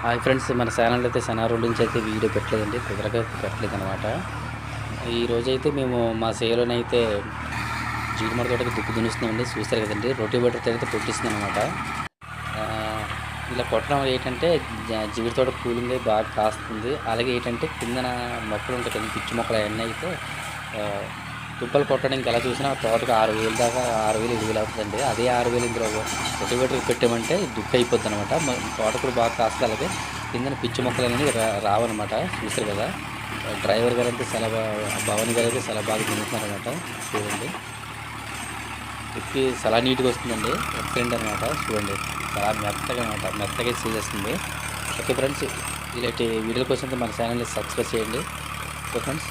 Hi friends మన channel అయితే శనారు నుంచి అయితే వీడియో పెట్టలేదండి కుదరగా పెట్టలేదు అనమాట ఈరోజు అయితే మేము మా సేలోనైతే జీడిమడ తోటకి దుక్కు దున్నుస్తున్నామండి చూస్తారు కదండి రొటీ బెటర్ అయితే పుట్టిస్తుంది అనమాట ఇలా కొట్టడం వల్ల ఏంటంటే జీడి తోట కూలింగ్ బాగా కాస్తుంది. అలాగే ఏంటంటే కిందన మొక్కలు ఉంటాయి కదా పిచ్చి మొక్కలు అవన్నీ అయితే తుప్పలు కొట్టడానికి ఎలా చూసినా తోటకు ఆరు వేలు దాకా ఆరు వేలు ఏడు వేలు అవుతుందండి. అదే ఆరు వేలు ఇందులో రొటివేటర్ పెట్టామంటే దుక్కు అయిపోద్ది అనమాట తోట కూడా బాగా కాస్త అలాగే కిందన పిచ్చి మొక్కలు అనేది రా చూసారు కదా? డ్రైవర్ గారు అయితే చాలా భవన్ గారు అయితే చాలా బాగా తింటున్నారనమాట చూడండి. దుక్కి చాలా నీట్గా వస్తుందండి. ఎక్సలెంట్ అనమాట చూడండి. చాలా మెత్తగా అనమాట మెత్తగా చేసేస్తుంది. ఓకే ఫ్రెండ్స్ ఇలాంటి వీడియోల కోసం అయితే మన ఛానల్ని సబ్స్క్రైబ్ చేయండి. Okay friends.